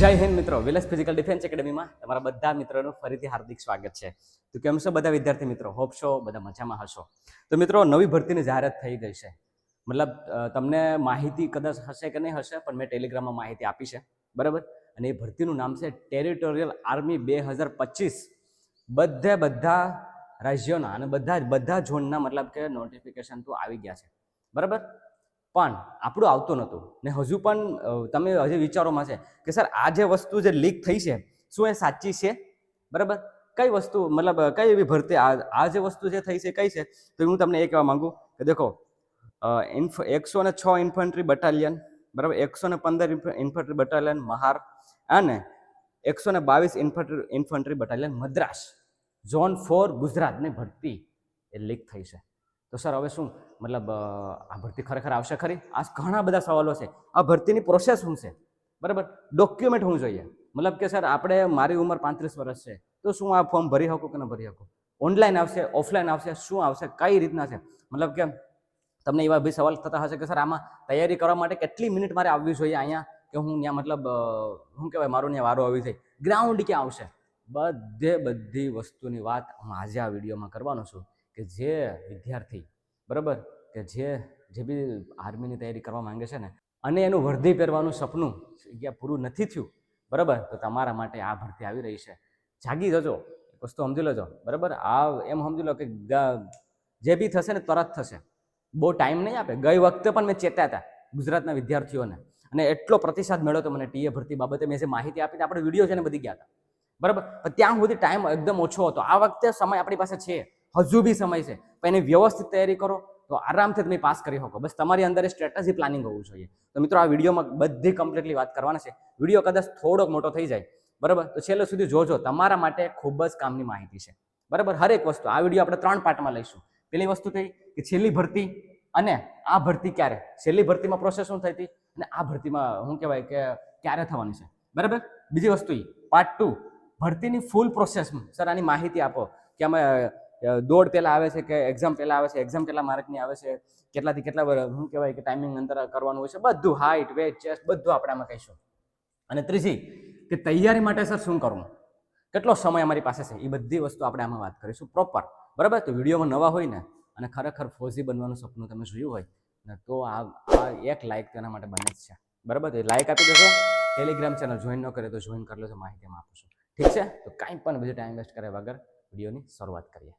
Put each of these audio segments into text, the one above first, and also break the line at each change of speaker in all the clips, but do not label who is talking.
જય હિન્દ મિત્રો. Village physical defence એકેડમીમાં તમારા બધા મિત્રોનું ફરીથી હાર્દિક સ્વાગત છે. તો કેમ છો બધા વિદ્યાર્થી મિત્રો? હોપ છો? બધા મજામાં હશો? તો મિત્રો, નવી ભરતીની જાહેરાત થઈ ગઈ છે. મતલબ તમને માહિતી કદાચ હશે કે નહીં હશે, પણ મેં ટેલિગ્રામમાં માહિતી આપી છે. બરાબર? અને એ ભરતીનું નામ છે ટેરિટોરિયલ આર્મી બે હજાર પચીસ. બધે બધા રાજ્યોના અને બધા બધા ઝોનના મતલબ કે નોટિફિકેશન તો આવી ગયા છે. બરાબર? પણ આપણું આવતું નહોતું ને હજુ પણ તમે હજી વિચારોમાં છે કે સર, આ જે વસ્તુ જે લીક થઈ છે, શું એ સાચી છે? બરાબર? કઈ વસ્તુ, મતલબ, કઈ એવી ભરતી આ જે વસ્તુ જે થઈ છે, કઈ છે? તો હું તમને એ કહેવા માંગુ કે દેખો ઇન્ફ, એકસો ને છ ઇન્ફન્ટ્રી બટાલિયન, બરાબર? એકસો ને પંદર ઇન્ફન્ટ્રી બટાલિયન મહાર અને એકસો ને બાવીસ infantry infantry battalion Madras, zone four ગુજરાતની ભરતી એ લીક થઈ છે. તો સર, હવે શું? મતલબ આ ભરતી ખરેખર આવશે ખરી? આ ઘણા બધા સવાલો છે. આ ભરતીની પ્રોસેસ શું છે? બરાબર? ડોક્યુમેન્ટ શું જોઈએ. મતલબ કે સર, આપણે મારી ઉંમર પાંત્રીસ વર્ષ છે. તો શું આ ફોર્મ ભરી શકું કે ન ભરી શકું? ઓનલાઈન આવશે ઓફલાઈન આવશે, શું આવશે? કઈ રીતના છે? મતલબ કે તમને એવા બી સવાલ થતા હશે કે સર, આમાં તૈયારી કરવા માટે કેટલી મિનિટ મારે આવવી જોઈએ અહીંયા? કે હું ત્યાં મતલબ શું કહેવાય, મારું ત્યાં વારો આવી જાય. ગ્રાઉન્ડ ક્યાં આવશે? બધે બધી વસ્તુની વાત હું આજે આ વિડીયોમાં કરવાનો છું. કે જે વિદ્યાર્થી, બરાબર? કે જે જે બી આર્મીની તૈયારી કરવા માંગે છે ને, અને એનું વર્ધી પહેરવાનું સપનું જગ્યા પૂરું નથી થયું, બરાબર? તો તમારા માટે આ ભરતી આવી રહી છે. જાગી જજો વસ્તુ સમજી લેજો, બરાબર? આ એમ સમજી લો કે જે બી થશે ને તરત થશે. બહુ ટાઈમ નહીં આપે. ગઈ વખતે પણ મેં ચેતા હતા ગુજરાતના વિદ્યાર્થીઓને. અને એટલો પ્રતિસાદ મળ્યો તો મને ટીએ ભરતી બાબતે. મેં જે માહિતી આપી આપણે વીડિયો છે ને બધી ગયા હતા. બરાબર? ત્યાં સુધી ટાઈમ એકદમ ઓછો હતો. આ વખતે સમય આપણી પાસે છે. હજુ બી સમય છે. પણ એની વ્યવસ્થિત તૈયારી કરો તો આરામથી તમે પાસ કરી શકો. બસ તમારી અંદર સ્ટ્રેટેજી પ્લાનિંગ હોવું જોઈએ. તો મિત્રો, આ વિડીયોમાં બધી કમ્પ્લીટલી વાત કરવાના છે. વીડિયો કદાચ થોડોક મોટો થઈ જાય. બરાબર? તો છેલ્લે સુધી જોજો, તમારા માટે ખૂબ જ કામની માહિતી છે. બરાબર? હરેક વસ્તુ. આ વીડિયો આપણે ત્રણ પાર્ટમાં લઈશું. પેલી વસ્તુ થઈ કે છેલ્લી ભરતી અને આ ભરતી ક્યારે? છેલ્લી ભરતીમાં પ્રોસેસ શું થઈ હતી અને આ ભરતીમાં શું કહેવાય કે ક્યારે થવાની છે? બરાબર? બીજી વસ્તુ એ પાર્ટ ટુ ભરતીની ફૂલ પ્રોસેસ સર, આની માહિતી આપો. કે અમે દોડ પહેલાં આવે છે કે એક્ઝામ પહેલાં આવે છે એક્ઝામ કેટલા માર્કની આવે છે, કેટલાથી કેટલા શું કહેવાય કે ટાઈમિંગ અંતર કરવાનું હોય છે, બધું હાઇટ વેટ ચેસ્ટ બધું આપણે આમાં કહીશું. અને ત્રીજી, કે તૈયારી માટે સર શું કરવું? કેટલો સમય અમારી પાસે છે? એ બધી વસ્તુ આપણે આમાં વાત કરીશું પ્રોપર બરાબર? તો વિડીયોમાં નવા હોય ને, અને ખરેખર ફોજી બનવાનું સપનું તમે જોયું હોય, ને તો આ આ એક લાઇક તેના માટે બને જ છે. બરાબર? તો લાઇક આપી દેશો ટેલિગ્રામ ચેનલ જોઈન ન કરે તો જોઈન કરી લેજો માહિતી આપું છું. ઠીક છે? તો કાંઈ પણ બીજું ટાઈમ વેસ્ટ કર્યા વગર વિડીયોની શરૂઆત કરીએ.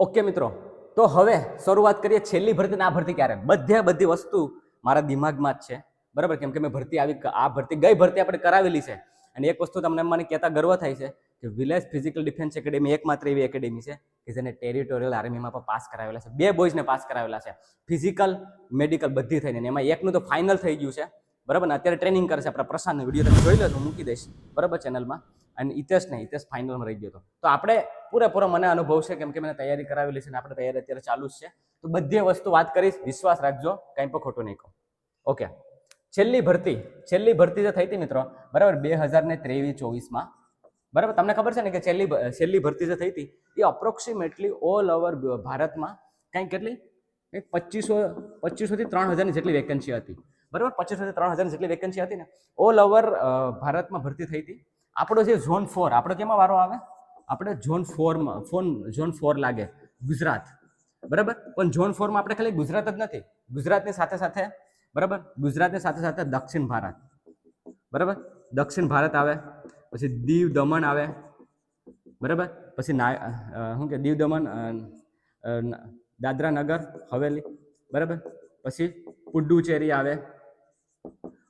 ઓકે મિત્રો, તો હવે શરૂઆત કરીએ છેલ્લી ભરતી ના ભરતી ક્યારે? બધે બધી વસ્તુ મારા દિમાગમાં જ છે. બરાબર? કેમ કે મેં ભરતી આવી આ ભરતી ગઈ ભરતી આપણે કરાવેલી છે. અને એક વસ્તુ તમને મને કહેતા ગર્વ થાય છે કે વિલેજ ફિઝિકલ ડિફેન્સ એકેડેમી એકમાત્ર એવી એકેડેમી છે કે જેને ટેરિટોરિયલ આર્મીમાં પણ પાસ કરાવેલા છે. બે બોયઝને પાસ કરાવેલા છે. ફિઝિકલ, મેડિકલ બધી થઈને એમાં એકનું તો ફાઇનલ થઈ ગયું છે. બરાબર? ને અત્યારે ટ્રેનિંગ કરે છે. આપણા પ્રશાંતનો વીડિયો તમે જોઈ લો, હું મૂકી દઈશ. બરાબર? ચેનલમાં અને હિતેશ નહીં હિતેશ ફાઇનલમાં રહી ગયો હતો. તો આપણે પૂરેપૂરો મને અનુભવ છે, કેમ કે મેં તૈયારી કરાવેલી છે અને આપણે તૈયારી અત્યારે ચાલુ જ છે. તો બધી વસ્તુ વાત કરીશ, વિશ્વાસ રાખજો, કંઈ પણ ખોટું નહીં કહો. ઓકે. છેલ્લી ભરતી છેલ્લી ભરતી જે થઈ હતી મિત્રો, બરાબર બે હજાર ને ત્રેવીસ ચોવીસમાં. બરાબર, તમને ખબર છે ને કે છેલ્લી છેલ્લી ભરતી જે થઈ હતી, એ અપ્રોક્સિમેટલી ઓલ ઓવર ભારતમાં કંઈક કેટલી? કંઈક પચીસો, પચીસોથી ત્રણ હજારની જેટલી વેકેન્સી હતી. બરાબર, પચીસોથી ત્રણ હજારની જેટલી વેકેન્સી હતી ને ઓલ ઓવર ભારતમાં ભરતી થઈ હતી. આપણો જે ઝોન ફોર આપણો કેમાં વારો આવે? આપણે ઝોન ફોરમાં ફોન, ઝોન ફોર લાગે, ગુજરાત. બરાબર? પણ ઝોન ફોરમાં આપણે ખાલી ગુજરાત જ નથી. ગુજરાતની સાથે સાથે, બરાબર? ગુજરાતની સાથે સાથે દક્ષિણ ભારત. બરાબર? દક્ષિણ ભારત આવે, પછી દીવ દમણ આવે. બરાબર? પછી ના શું કે, દીવ દમણ દાદરા નગર, હવેલી. બરાબર? પછી પુડ્ડુચેરી આવે.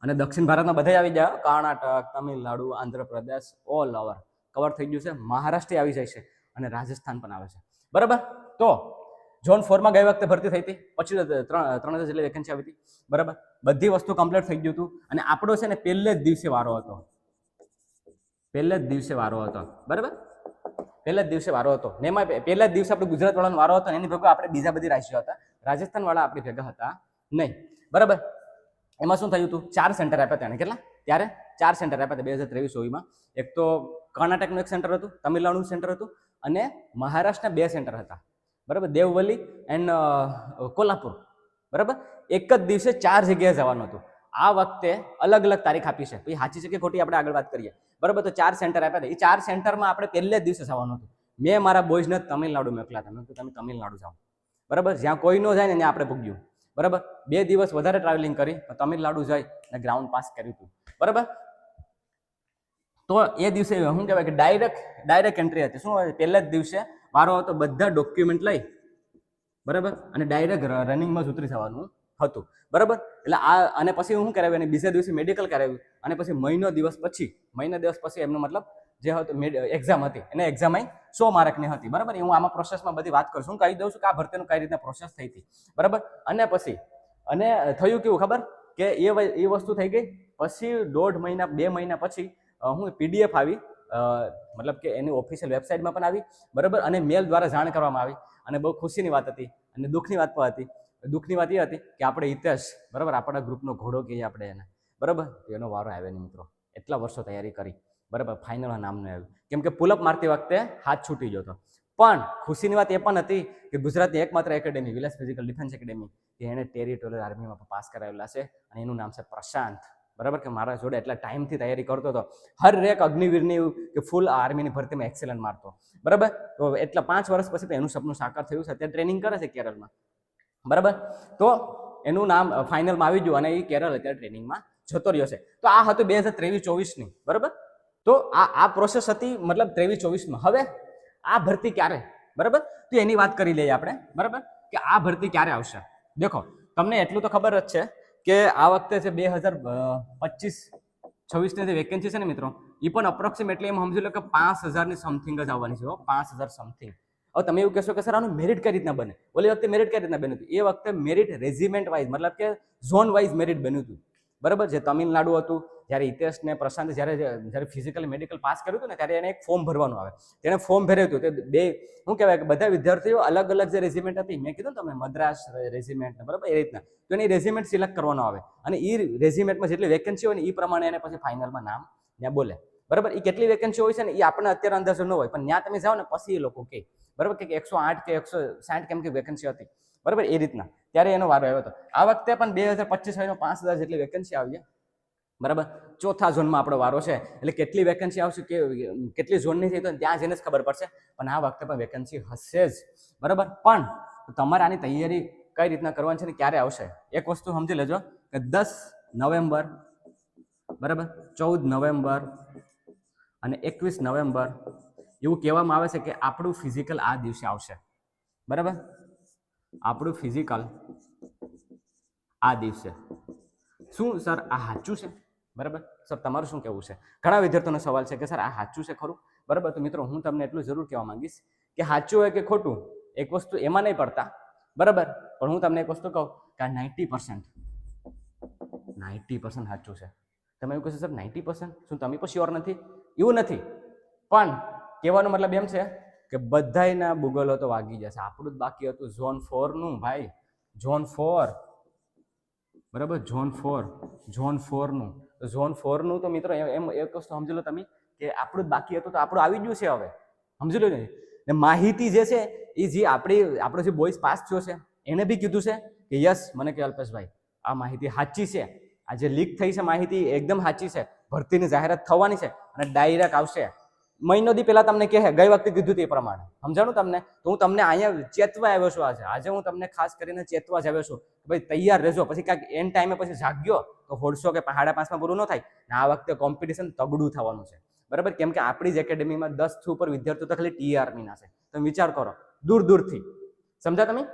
અને દક્ષિણ ભારતમાં બધા આવી જાય Karnataka, Tamil Nadu, Andhra Pradesh, all over. Cover થઈ ગયું છે, મહારાષ્ટ્ર આવી જાય છે અને રાજસ્થાન પણ આવે છે. બરાબર? તો ઝોન ફોરમાં ગઈ વખતે ભરતી થઈ હતી, પછી ત્રણ હજાર જેટલી વેકેન્સી આવી હતી. બરાબર? બધી વસ્તુ કમ્પ્લીટ થઈ ગયું હતું અને આપણો છે ને પહેલે જ દિવસે વારો હતો. પહેલે જ દિવસે વારો હતો. બરાબર? પહેલા જ દિવસે વારો હતો. ને એમાં પહેલા જ દિવસે આપણે ગુજરાત વાળાનો વારો હતો એની ભેગો આપણે બીજા બધી રાજ્યો હતા. રાજસ્થાન વાળા આપણી ભેગા હતા નહીં. બરાબર? એમાં શું થયું હતું? ચાર સેન્ટર આપ્યા તેને કેટલા? ત્યારે ચાર સેન્ટર આપ્યા હતા બે હજાર ત્રેવીસ ચોવીસમાં. એક તો કર્ણાટકનું એક સેન્ટર હતું, તમિલનાડુનું સેન્ટર હતું અને મહારાષ્ટ્રના બે સેન્ટર હતા. બરાબર? દેવવલી એન્ડ કોલ્હાપુર. બરાબર? એક જ દિવસે ચાર જગ્યાએ જવાનું હતું. આ વખતે અલગ અલગ તારીખ આપી છે. પછી સાચી છે કે ખોટી આપણે આગળ વાત કરીએ. બરાબર? તો ચાર સેન્ટર આપ્યા હતા. એ ચાર સેન્ટરમાં આપણે પહેલે જ દિવસે જવાનું હતું. મેં મારા બોયઝને તમિલનાડુ મોકલ્યા હતા. મેં તમે તમિલનાડુ જાઓ. બરાબર? જ્યાં કોઈ ન જાય ને ત્યાં આપણે પૂગ્યું બરાબર? બે દિવસ વધારે ટ્રાવેલિંગ કરી તમિલનાડુ જઈ અને ગ્રાઉન્ડ પાસ કર્યું હતું. બરાબર? તો એ દિવસે શું કહેવાય કે ડાયરેક્ટ ડાયરેક્ટ એન્ટ્રી હતી. શું પહેલા જ દિવસે મારો હતો, બધા ડોક્યુમેન્ટ લઈ. બરાબર? અને ડાયરેક્ટ રનિંગમાં જ ઉતરી જવાનું હતું. બરાબર? એટલે આ, અને પછી હું કરાવ્યું? અને બીજા દિવસે મેડિકલ કરાવ્યું. અને પછી મહિનો દિવસ પછી, મહિના દિવસ પછી એમનો મતલબ જે હતું એક્ઝામ હતી. એને એક્ઝામ અહીં સો માર્કની હતી. બરાબર? હું આમાં પ્રોસેસમાં બધી વાત કરું છું. કહી દઉં છું કે આ ભરતીનું કઈ રીતના પ્રોસેસ થઈ હતી. બરાબર? અને પછી, અને થયું કેવું ખબર? કે એ એ વસ્તુ થઈ ગઈ. પછી દોઢ મહિના, બે મહિના પછી હું પીડીએફ આવી મતલબ કે એની ઓફિશિયલ વેબસાઇટમાં પણ આવી, બરાબર? અને મેલ દ્વારા જાણ કરવામાં આવી. અને બહુ ખુશીની વાત હતી અને દુઃખની વાત પણ હતી. દુઃખની વાત એ હતી કે આપણે હિતેશ, બરાબર? આપણા ગ્રુપનો ઘોડો કહીએ આપણે એને. બરાબર? એનો વારો આવ્યો નહીં મિત્રો. એટલા વર્ષો તૈયારી કરી. બરાબર? ફાઇનલમાં નામનું આવ્યું. કેમ કે પુલઅપ મારતી વખતે હાથ છૂટી ગયો હતો. પણ ખુશીની વાત એ પણ હતી કે ગુજરાતની એકમાત્ર academy Vilas physical defence academy કે એણે ટેરિટોરિયલ આર્મીમાં પાસ કરાવેલા છે. અને એનું નામ છે પ્રશાંત. બરાબર? કે મારા જોડે એટલા ટાઈમથી તૈયારી કરતો હતો. હર એક અગ્નિવીરની કે ફૂલ આર્મીની ભરતીમાં એક્સેલન્ટ મારતો. બરાબર? તો એટલા પાંચ વર્ષ પછી તો એનું સપનું સાકાર થયું છે. અત્યારે ટ્રેનિંગ કરે છે કેરળમાં. બરાબર? તો એનું નામ ફાઇનલમાં આવી ગયું અને એ કેરળ અત્યારે ટ્રેનિંગમાં જતો રહ્યો છે. તો આ હતું બે હજાર ત્રેવીસ ચોવીસની. બરાબર? તો આ આ પ્રોસેસ હતી મતલબ ત્રેવીસ ચોવીસમાં. હવે આ ભરતી ક્યારે? બરાબર? તો એની વાત કરી લઈએ આપણે. બરાબર? કે આ ભરતી ક્યારે આવશે? દેખો, તમને એટલું તો ખબર જ છે કે આ વખતે છે બે હજાર પચીસ, છવ્વીસની જે વેકેન્સી છે ને મિત્રો એ પણ અપ્રોક્સિમેટલી એમ સમજી લો કે પાંચ હજારની સમથિંગ જ આવવાની છે પાંચ હજાર સમથિંગ હવે તમે એવું કહેશો કે સર, આનું મેરિટ કઈ રીતના બને? ઓલી વખતે મેરિટ કઈ રીતના બન્યું હતું? એ વખતે મેરિટ રેજિમેન્ટ વાઇઝ મતલબ કે ઝોન વાઇઝ મેરિટ બન્યું હતું. બરાબર? જે તમિલનાડુ હતું જ્યારે હિતેશ ને પ્રશાંત જ્યારે જ્યારે ફિઝિકલ મેડિકલ પાસ કર્યું હતું ને, ત્યારે એને એક ફોર્મ ભરવાનું આવે. તેણે ફોર્મ ભર્યું હતું. તે બે શું કહેવાય કે બધા વિદ્યાર્થીઓ અલગ અલગ જે રેજિમેન્ટ હતી, મેં કીધું તમને, મદ્રાસ રેજિમેન્ટ બરાબર? એ રીતના. તો એની રેજિમેન્ટ સિલેક્ટ કરવાનો આવે. અને એ રેજિમેન્ટમાં જેટલી વેકેન્સી હોય ને એ પ્રમાણે એને પછી ફાઇનલમાં નામ ત્યાં બોલે. બરાબર? એ કેટલી વેકેન્સી હોય છે ને એ આપણને અત્યારે અંદાજો ન હોય. પણ ત્યાં તમે જાઓ ને, પછી એ લોકો કહે. બરાબર? કે એકસો આઠ કે એકસો સાઠ કેમ કે વેકેન્સી હતી. બરાબર? એ રીતના. ત્યારે એનો વારો આવ્યો હતો. આ વખતે પણ બે હજાર પચીસ હોય પાંચ હજાર જેટલી વેકેન્સી આવી છે. બરાબર? ચોથા ઝોનમાં આપણો વારો છે. એટલે કેટલી વેકન્સી આવશે, કે, કેટલી ઝોનની થઈ તો ત્યાં જઈને જ ખબર પડશે. પણ આ વખતે પણ વેકન્સી હશે જ. બરાબર? પણ તમારે આની તૈયારી કઈ રીતના કરવાની છે ને ક્યારે આવશે? એક વસ્તુ સમજી લેજો કે દસ નવેમ્બર, બરાબર? ચૌદ નવેમ્બર અને એકવીસ નવેમ્બર એવું કહેવામાં આવે છે કે આપણું ફિઝિકલ આ દિવસે આવશે. બરાબર? આપણું ફિઝિકલ આ દિવસે. શું સર આ સાચું છે? બરાબર? સર, તમારું શું કહેવું છે? ઘણા વિદ્યાર્થીઓનો સવાલ છે કે, સર, આ સાચું છે ખરું? બરાબર? તો મિત્રો, હું તમને એટલું જરૂર કહેવા માંગીશ કે સાચું હોય કે ખોટું, એક વસ્તુ એમાં નહીં પડતા. બરાબર? પણ હું તમને એક વસ્તુ કહું કે આ નાઇન્ટી પર્સન્ટ નાઇન્ટી પર્સન્ટ સાચું છે. તમે એવું કહેશો, સર નાઇન્ટી પર્સન્ટ શું તમે પણ શ્યોર નથી? એવું નથી. પણ કહેવાનો મતલબ એમ છે કે બધાયના ભૂગોલો તો વાગી જશે. આપણું જ બાકી હતું ઝોન ફોરનું ભાઈ. ઝોન ફોર બરાબર? ઝોન ફોર ઝોન ફોરનું ઝોન ફોરનું તો મિત્રો એમ એક વસ્તુ સમજી લો તમે કે આપણું બાકી હતું તો આપણું આવી ગયું છે હવે. સમજી લો ને? માહિતી જે છે એ જે આપણી, આપણો જે બોઇસ પાસ થયો છે, એને બી કીધું છે કે યસ મને કે અલ્પેશભાઈ, આ માહિતી સાચી છે. આ જે લીક થઈ છે માહિતી એકદમ સાચી છે. ભરતીની જાહેરાત થવાની છે અને ડાયરેક્ટ આવશે. મહિનો દી પહેલાં તમને કહે ગઈ વખતે કીધું તે પ્રમાણે. સમજાણું તમને? તો હું તમને અહીંયા ચેતવા આવ્યો છું આજે. આજે હું તમને ખાસ કરીને ચેતવા જ આવ્યો છું ભાઈ તૈયાર રહેજો. પછી કાંઈક એન ટાઈમે પછી જાગ્યો તો હોડશો કે સાડા પાંચમાં પૂરું ન થાય. ને આ વખતે કોમ્પિટિશન તગડું થવાનું છે. બરાબર? કેમ કે આપણી જ એકેડેમીમાં દસથી ઉપર વિદ્યાર્થીઓ તો ખાલી ટીઆરમીના છે. તમે વિચાર કરો, દૂર દૂરથી. સમજા તમે?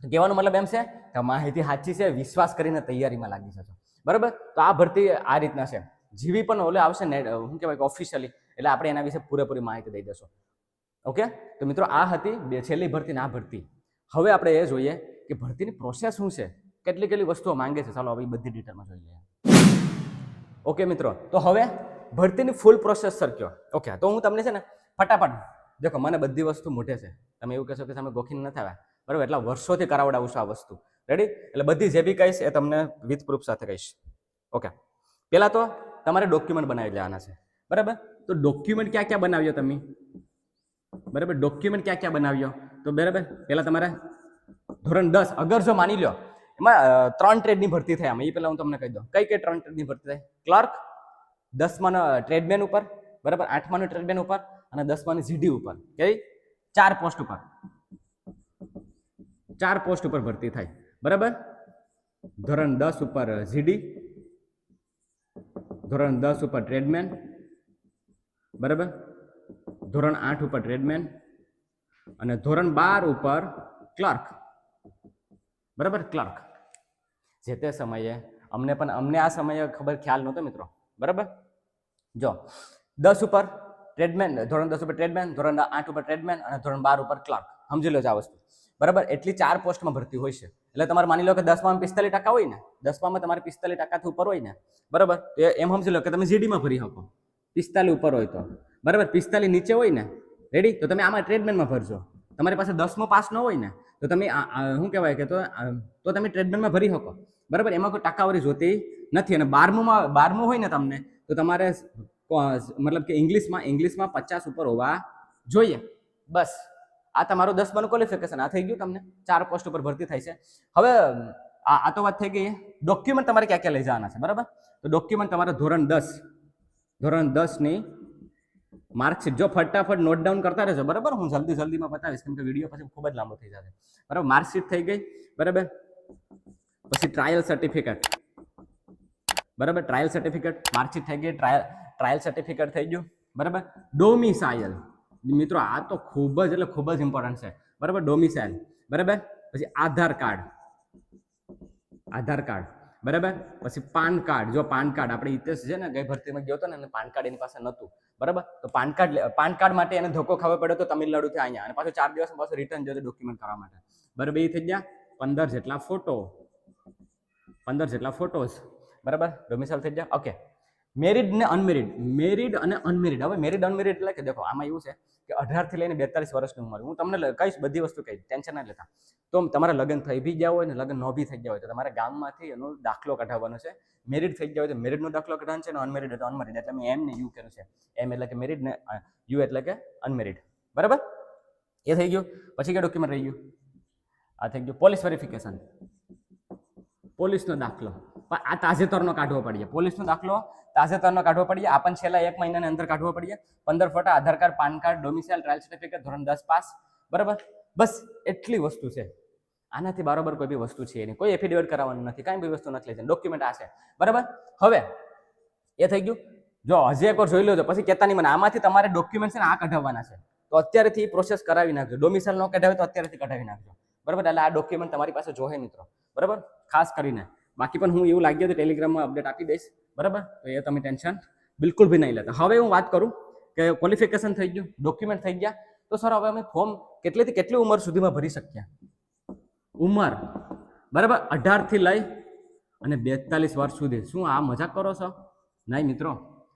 કહેવાનો મતલબ એમ છે કે માહિતી સાચી છે, વિશ્વાસ કરીને તૈયારીમાં લાગી જશો બરાબર? તો આ ભરતી આ રીતના છે. જીવી પણ ઓલે આવશે ને શું કહેવાય ઓફિશિયલી એટલે આપણે એના વિશે પૂરેપૂરી માહિતી દઈ દેશો ઓકે તો મિત્રો, આ હતી બે છેલ્લી ભરતી ના ભરતી. હવે આપણે એ જોઈએ કે ભરતીની પ્રોસેસ શું છે? કેટલી કેટલી વસ્તુઓ માંગે છે? ચાલો હવે બધી ડિટેલમાં જોઈ લઈએ. ઓકે મિત્રો? તો હવે ભરતીની ફૂલ પ્રોસેસ સર કયો? ઓકે તો હું તમને છે ને ફટાફટ, દેખો, મને બધી વસ્તુ મોઢે છે. તમે એવું કહેશો કે તમે ગોખીને નથી આવ્યા. બરાબર? એટલા વર્ષોથી કરાવડાવું છું આ વસ્તુ. રેડી એટલે બધી જે બી કહીશ એ તમને વિથ પ્રૂફ સાથે કહીશ. ઓકે પહેલાં તો તમારે ડોક્યુમેન્ટ બનાવી લેવાના છે. બરાબર? તો ડોક્યુમેન્ટ ક્યાં ક્યાં બનાવ્યો તમે? બરાબર? ડોક્યુમેન્ટ ક્યાં ક્યાં બનાવ્યો? તો બરાબર? પહેલાં તમારે ધોરણ દસ, અગર જો માની લો એમાં ત્રણ ટ્રેડની ભરતી થાય આમાં. એ પહેલાં હું તમને કહી દઉં. કઈ કઈ ત્રણ ટ્રેડની ભરતી થાય? ક્લર્ક દસમાનો ટ્રેડમેન ઉપર, બરાબર? આઠમાનું ટ્રેડમેન ઉપર અને દસમાની જીડી ઉપર. કઈ ચાર પોસ્ટ ઉપર. ચાર પોસ્ટ ઉપર ભરતી થાય. બરાબર? ધોરણ દસ ઉપર જીડી ધોરણ દસ ઉપર ટ્રેડમેન બરાબર? ધોરણ આઠ ઉપર ટ્રેડમેન અને ધોરણ બાર ઉપર ક્લર્ક. બરાબર? ક્લર્ક. જે તે સમયે અમને પણ, અમને આ સમયે ખબર ખ્યાલ નહોતો મિત્રો. બરાબર? જો, દસ ઉપર ટ્રેડમેન, ધોરણ દસ ઉપર ટ્રેડમેન, ધોરણ આઠ ઉપર ટ્રેડમેન અને ધોરણ બાર ઉપર ક્લર્ક. સમજી લો આ વસ્તુ. બરાબર? એટલી ચાર પોસ્ટમાં ભરતી હોય છે. એટલે તમારે માની લો કે દસમાં પિસ્તાલીસ ટકા હોય ને, દસમાં તમારે પિસ્તાલીસ ટકાથી ઉપર હોય ને. બરાબર? એમ સમજી લો કે તમે જીડીમાં ભરી શકો. પિસ્તાલીસ ઉપર હોય તો. બરાબર? પિસ્તાલીસ નીચે હોય ને? રેડી તો તમે આમાં ટ્રેડમેનમાં ભરજો. તમારી પાસે દસમો પાસ ન હોય ને, તો તમે શું કહેવાય કે તો તો તમે ટ્રેડમેનમાં ભરી શકો. બરાબર? એમાં કોઈ ટકાવારી જોતી નથી. અને બારમુંમાં, બારમું હોય ને તમને, તો તમારે મતલબ કે ઇંગ્લિશમાં ઇંગ્લિશમાં પચાસ ઉપર હોવા જોઈએ. બસ. આ તમારું દસમાનું ક્વોલિફિકેશન આ થઈ ગયું તમને. ચાર પોસ્ટ ઉપર ભરતી થાય છે. હવે, આ તો વાત થઈ ગઈ. ડોક્યુમેન્ટ તમારે ક્યાં ક્યાં લઈ જવાના છે? બરાબર? તો ડોક્યુમેન્ટ તમારે ધોરણ દસ. ધોરણ દસની માર્કશીટ જો ફટાફટ નોટ ડાઉન કરતા રહેજો, બરાબર? હું જલ્દી જલ્દીમાં બતાવીશ, કેમ કે વીડિયો પછી ખૂબ જ લાંબો થઈ જશે. બરાબર? માર્કશીટ થઈ ગઈ, બરાબર? પછી ટ્રાયલ સર્ટિફિકેટ બરાબર? ટ્રાયલ સર્ટિફિકેટ માર્કશીટ થઈ ગઈ ટ્રાયલ ટ્રાયલ સર્ટિફિકેટ થઈ ગયું, બરાબર? ડોમિસાઇલ મિત્રો, આ તો ખૂબ જ, એટલે ખૂબ જ ઇમ્પોર્ટન્ટ છે. બરાબર? ડોમિસાઇલ બરાબર? પછી આધાર કાર્ડ આધાર કાર્ડ બરાબર? પછી પાન કાર્ડ. જો પાન કાર્ડ આપણે હિતેશ છે ને, ગઈ ભરતીમાં ગયો હતો ને પાન કાર્ડ એની પાસે નહોતું. બરાબર? તો પાન કાર્ડ પાન કાર્ડ માટે એને ધક્કો ખાવો પડ્યો તો તમિલનાડુથી અહીંયા. અને પાછું ચાર દિવસ પાછું રિટર્ન જતો ડોક્યુમેન્ટ કરવા માટે. બરાબર? એ થઈ ગયા. પંદર જેટલા ફોટો પંદર જેટલા ફોટોસ બરાબર? ડોમિસાઇલ થઈ ગયા. ઓકે મેરિડ ને અનમેરિડ મેરિડ અને અનમેરિડ હવે મેરિડ અનમેરિડ એટલે કે દેખો, આમાં એવું છે કે અઢારથી લઈને બેતાલીસ વર્ષની ઉંમર. હું તમને કહીશ બધી વસ્તુ કહીશ ટેન્શન ના લેતા. તો તમારા લગ્ન થઈ બી ગયા હોય ને લગ્ન ન બી થઈ ગયા હોય, તો તમારે ગામમાંથી એનો દાખલો કઢાવવાનો છે. મેરિડ થઈ ગયા હોય તો મેરિડનો દાખલો કઢાવવાનો છે અને અનમેરિડ એટલે અનમેરિડ એટલે મેં એમ યુ કર્યું છે. એમ એટલે કે મેરિડ ને યુ એટલે કે અનમેરિડ બરાબર? એ થઈ ગયું. પછી કે ડોક્યુમેન્ટ રહી ગયું? આ થઈ ગયું. પોલીસ વેરિફિકેશન પોલીસનો દાખલો. પણ આ તાજેતરનો કાઢવો પડીએ. પોલીસનો દાખલો તાજેતરનો કાઢવો પડીએ. આ પણ છેલ્લા એક મહિનાની અંદર કાઢવો પડીએ. પંદર ફોટા, Aadhaar card, PAN card domicile trial certificate ધોરણ દસ પાસ. બરાબર? બસ એટલી વસ્તુ છે. આનાથી બરાબર કોઈ બી વસ્તુ છે નહીં. કોઈ એફિડેવિટ કરાવવાનું નથી. કાંઈ બી વસ્તુ નથી લેતી. ડોક્યુમેન્ટ આ છે. બરાબર? હવે એ થઈ ગયું. જો હજી એકવાર જોઈ લેજો. પછી કહેતા નહીં મને, આમાંથી તમારે ડોક્યુમેન્ટ છે ને આ કઢાવવાના છે. તો અત્યારેથી પ્રોસેસ કરાવી નાખજો. ડોમિસાઇલ ન કઢાવે તો અત્યારેથી કઢાવી નાખજો. બરાબર? એટલે આ ડોક્યુમેન્ટ તમારી પાસે જોહે મિત્રો. બરાબર? ખાસ કરીને. બાકી પણ હું એવું લાગ્યું તો ટેલિગ્રામમાં અપડેટ આપી દઈશ. બરાબર. તો એ તમે ટેન્શન બિલકુલ બી નહીં લેતા. હવે હું વાત કરું કે ક્વોલિફિકેશન થઈ ગયું ડોક્યુમેન્ટ થઈ ગયા. તો સર હવે અમે ફોર્મ કેટલીથી કેટલી ઉંમર સુધીમાં ભરી શકીએ? ઉંમર? બરાબર અઢારથી લઈ અને બેતાલીસ વર્ષ સુધી. શું આ મજાક કરો છો? નહીં મિત્રો.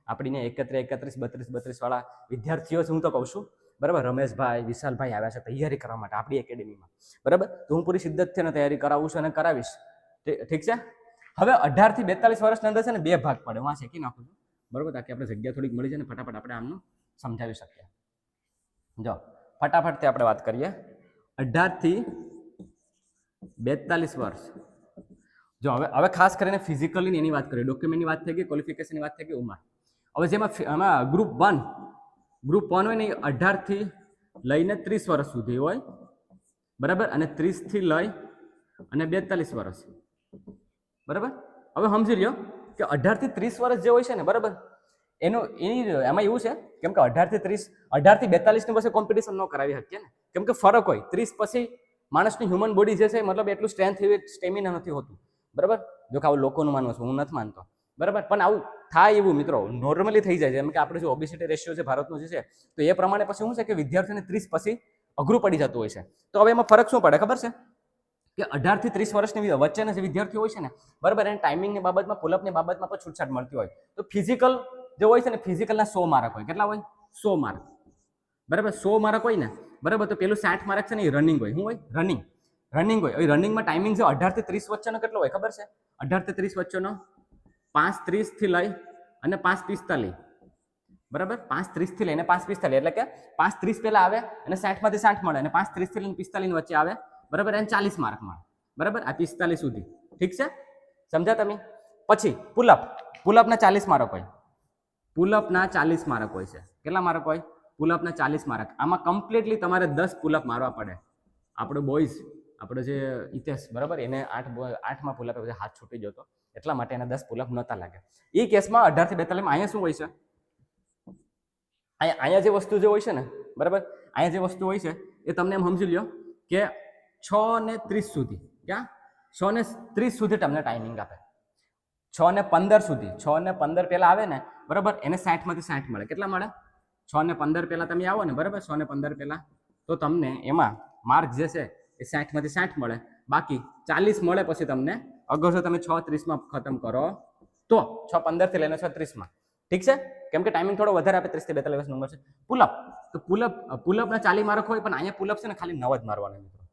આપણીને એકત્રીસ એકત્રીસ બત્રીસ બત્રીસવાળા વિદ્યાર્થીઓ છે હું તો કહું છું. બરાબર રમેશભાઈ વિશાલભાઈ આવ્યા છે તૈયારી કરવા માટે આપણી એકેડેમીમાં બરાબર? તો હું પૂરી સિદ્ધતથી તૈયારી કરાવું છું અને કરાવીશ. ઠીક છે? હવે અઢારથી બેતાલીસ વર્ષની અંદર છે ને બે ભાગ પડે. હું આ શેકી નાખું છું. બરોબર? તાકી આપણે જગ્યા થોડીક મળી જાય ને ફટાફટ આપણે આમનું સમજાવી શકીએ. જો ફટાફટથી આપણે વાત કરીએ. અઢારથી બેતાલીસ વર્ષ. જો, હવે હવે ખાસ કરીને ફિઝિકલીની એની વાત કરીએ. ડોક્યુમેન્ટની વાત થઈ ગઈ ક્વોલિફિકેશનની વાત થઈ ગઈ, ઉંમર. હવે જેમાં આમાં ગ્રુપ વન ગ્રુપ વન હોય ને એ અઢારથી લઈને ત્રીસ વર્ષ સુધી હોય. બરાબર? અને ત્રીસથી લઈ અને બેતાલીસ વર્ષ. બરાબર? હવે સમજી લ્યો કે અઢારથી ત્રીસ વર્ષ જે હોય છે ને, બરાબર? એનું, એની, એમાં એવું છે, કેમ કે અઢારથી ત્રીસ, અઢારથી બેતાલીસની પછી કોમ્પિટિશન ન કરાવી શકીએ ને. કેમ કે ફરક હોય. ત્રીસ પછી માણસની હ્યુમન બોડી જે છે, મતલબ એટલું સ્ટ્રેન્થ સ્ટેમિના નથી હોતું. બરાબર? જો કે આવું લોકોનું માનવું છું, હું નથી માનતો. બરાબર? પણ આવું થાય એવું મિત્રો નોર્મલી થઈ જાય છે. જેમ કે આપણે જો ઓબિસિટી રેશિયો છે ભારતનું જે છે, તો એ પ્રમાણે પછી શું છે કે વિદ્યાર્થીને ત્રીસ પછી અઘરું પડી જતું હોય છે. તો હવે એમાં ફરક શું પડે, ખબર છે? કે અઢારથી ત્રીસ વર્ષની વચ્ચેના જે વિદ્યાર્થીઓ હોય છે ને, બરાબર, એને ટાઈમિંગની બાબતમાં પુલઅપની બાબતમાં પણ છૂટછાટ મળતી હોય. તો ફિઝિકલ જે હોય છે ને ફિઝિકલના સો માર્ક હોય. કેટલા હોય? સો માર્ક બરાબર, સો માર્ક હોય ને, બરાબર, તો પેલું સાઠ માર્ક છે ને, એ રનિંગ હોય. શું હોય? રનિંગ રનિંગ હોય. એ રનિંગમાં ટાઈમિંગ છે અઢારથી ત્રીસ વચ્ચેનો કેટલો હોય? ખબર છે? અઢારથી ત્રીસ વચ્ચેનો પાંચ ત્રીસથી લઈ અને પાંચ પિસ્તાલીસ. બરાબર? પાંચ ત્રીસથી લઈને પાંચ પિસ્તાલીસ. એટલે કે પાંચ ત્રીસ પહેલાં આવે અને સાઠમાંથી સાઠ મળે અને પાંચ ત્રીસથી લઈને પિસ્તાલીસ વચ્ચે આવે બરાબર? એને ચાલીસ માર્ક મળે. બરાબર? આ પિસ્તાલીસ સુધી. ઠીક છે? સમજ્યા તમે? પછી પુલઅપ પુલઅપના ચાલીસ માર્ક હોય. પુલઅપના ચાલીસ માર્ક હોય છે. કેટલા માર્ક હોય? પુલઅપના ચાલીસ માર્ક આમાં કમ્પ્લીટલી તમારે દસ પુલઅપ મારવા પડે. આપણો બોયઝ આપણો જે ઇતિહાસ બરાબર? એને આઠ આઠમાં પુલઅપ હાથ છૂટી જતો એટલા માટે એને દસ પુલઅપ નહોતા લાગે એ કેસમાં અઢારથી બેતાલીસ અહીંયા શું હોય છે? અહીંયા અહીંયા જે વસ્તુ જે હોય છે ને, બરાબર? અહીંયા જે વસ્તુ હોય છે, એ તમને એમ સમજી લ્યો કે છ ને ત્રીસ સુધી. ક્યાં? છ ને ત્રીસ સુધી તમને ટાઈમિંગ આપે. છ ને પંદર સુધી. છ ને પંદર પહેલાં આવે ને, બરાબર? એને સાઠમાંથી સાઠ મળે. કેટલા મળે? છ ને પંદર પહેલાં તમે આવો ને, બરાબર? છ ને પંદર પહેલાં. તો તમને એમાં માર્ક જે છે એ સાઠમાંથી સાઠ મળે. બાકી ચાલીસ મળે પછી તમને, અગર જો તમે છ ત્રીસમાં ખતમ કરો, તો છ પંદરથી લઈને છ ત્રીસમાં ઠીક છે? કેમ કે ટાઈમિંગ થોડો વધારે આપે ત્રીસથી બેતાલીસ નંબર છે. પુલઅપ તો પુલઅપ પુલઅપના ચાલી માર્ક હોય, પણ અહીંયા પુલઅપ છે ને ખાલી નવ જ મારવાના મિત્રો.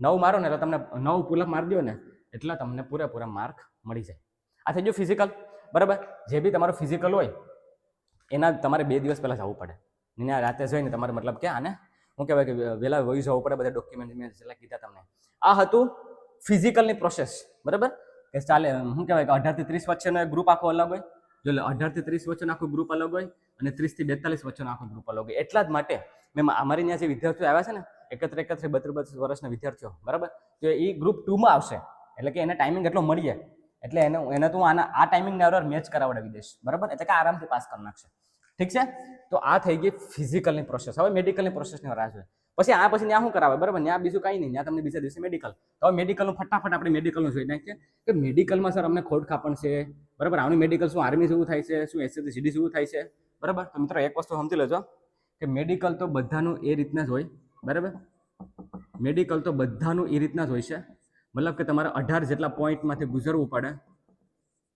નવ મારો ને એટલે તમને નવ પુલઅપ મારી દો ને એટલે તમને પૂરેપૂરા માર્ક મળી જાય. આ થઈ ગયું ફિઝિકલ બરાબર? જે બી તમારું ફિઝિકલ હોય, એના તમારે બે દિવસ પહેલાં જવું પડે. ને આ રાતે જઈને તમારે મતલબ કે આને શું કહેવાય કે વહેલા વહી જવું પડે, બધા ડોક્યુમેન્ટ મેં જેટલા કીધા તમને. આ હતું ફિઝિકલની પ્રોસેસ બરાબર? કે ચાલે શું કહેવાય કે અઢારથી ત્રીસ વચ્ચેનો ગ્રુપ આખો અલગ હોય. જો અઢારથી ત્રીસ વચ્ચેનો આખો ગ્રુપ અલગ હોય અને ત્રીસથી બેતાલીસ વચ્ચેનો આખો ગ્રુપ અલગ હોય. એટલા જ માટે મેં અમારી ત્યાં જે વિદ્યાર્થીઓ આવ્યા છે ને એકત્ર એકત્ર બત્રીસ બત્રીસ વર્ષના વિદ્યાર્થીઓ, બરાબર? તો એ ગ્રુપ ટુમાં આવશે. એટલે કે એને ટાઈમિંગ એટલો મળી જાય એટલે એને એને તો હું આના, આ ટાઈમિંગ ને મેચ કરાવડાવી દઈશ. બરાબર? એટલે કે આરામથી પાસ કરી નાખશે. ઠીક છે? તો આ થઈ ગઈ ફિઝિકલની પ્રોસેસ હવે મેડિકલની પ્રોસેસની રાહ જોઈએ. પછી આ, પછી ત્યાં શું કરાવે બરાબર? ત્યાં બીજું કંઈ નહીં. ત્યાં તમને બીજા દિવસે મેડિકલ તો હવે મેડિકલનું ફટાફટ આપણે મેડિકલનું જોઈ નાખીએ. કે મેડિકલમાં સર અમને ખોટ ખાપણ છે. બરાબર? આનું મેડિકલ શું આર્મી જેવું થાય છે? શું એસએસસી સીડી જેવું થાય છે? બરાબર? તો મિત્રો, એક વસ્તુ સમજી લેજો. કે મેડિકલ તો બધાનું એ રીતના જ હોય. બરાબર? મેડિકલ તો બધાનું એ રીતના જ હોય છે. મતલબ કે તમારે અઢાર જેટલા પોઈન્ટમાંથી ગુજરવું પડે.